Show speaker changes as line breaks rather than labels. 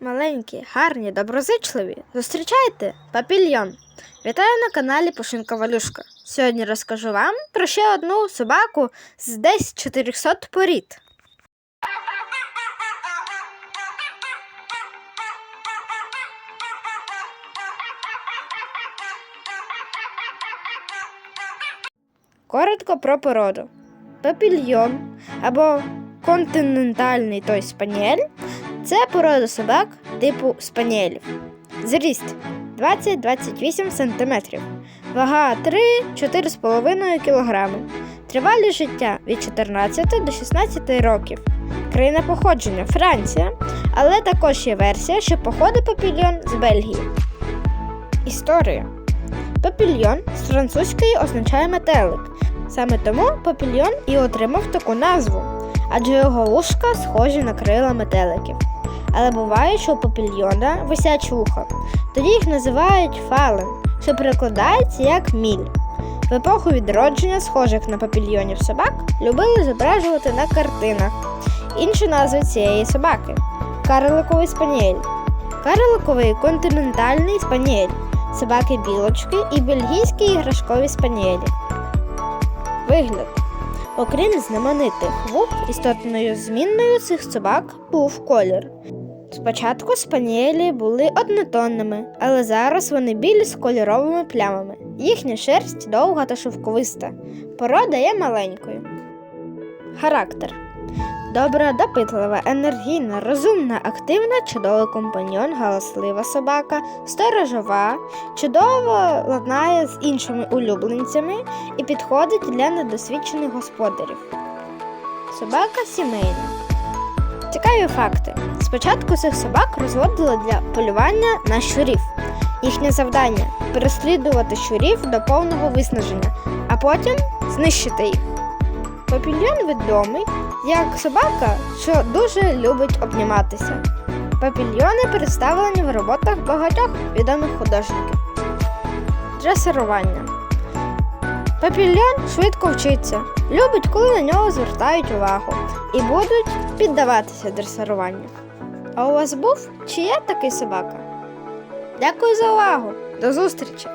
маленькі, гарні, доброзичливі. Зустрічайте папільйон. Вітаю на каналі Пушинка Валюшка. Сьогодні розкажу вам про ще одну собаку з десь 400 порід. Коротко про породу. Папільйон або континентальний той спаніель це порода собак типу спаніелів. Зріст 20-28 см, вага 3-4,5 кг, тривалість життя від 14 до 16 років. Країна походження Франція, але також є версія, що походить папільйон з Бельгії. Історія. Папільйон з французької означає метелик. Саме тому папільйон і отримав таку назву, адже його вушка схожі на крила метеликів. Але буває, що у папільйона висять вуха. Тоді їх називають фален, що перекладається як міль. В епоху відродження схожих на папільйонів собак любили зображувати на картинах. Інші назви цієї собаки карликовий спаніель, карликовий континентальний спаніель, собаки білочки і бельгійські іграшкові спаніелі. Вигляд. Окрім знаменитих вух, істотною змінною цих собак був колір. Спочатку спаніелі були однотонними, але зараз вони білі з кольоровими плямами. Їхня шерсть довга та шовковиста. Порода є маленькою. Характер. Добра, допитлива, енергійна, розумна, активна, чудовий компаньон, галаслива собака, сторожова, чудово ладнає з іншими улюбленцями і підходить для недосвідчених господарів. Собака сімейна. Цікаві факти. Спочатку цих собак розводили для полювання на щурів. Їхнє завдання переслідувати щурів до повного виснаження, а потім знищити їх. Папільйон відомий як собака, що дуже любить обніматися. Папільйони представлені в роботах багатьох відомих художників. Дресирування. Папільйон швидко вчиться, любить, коли на нього звертають увагу і будуть піддаватися дресируванню. А у вас був чи є такий собака? Дякую за увагу! До зустрічі!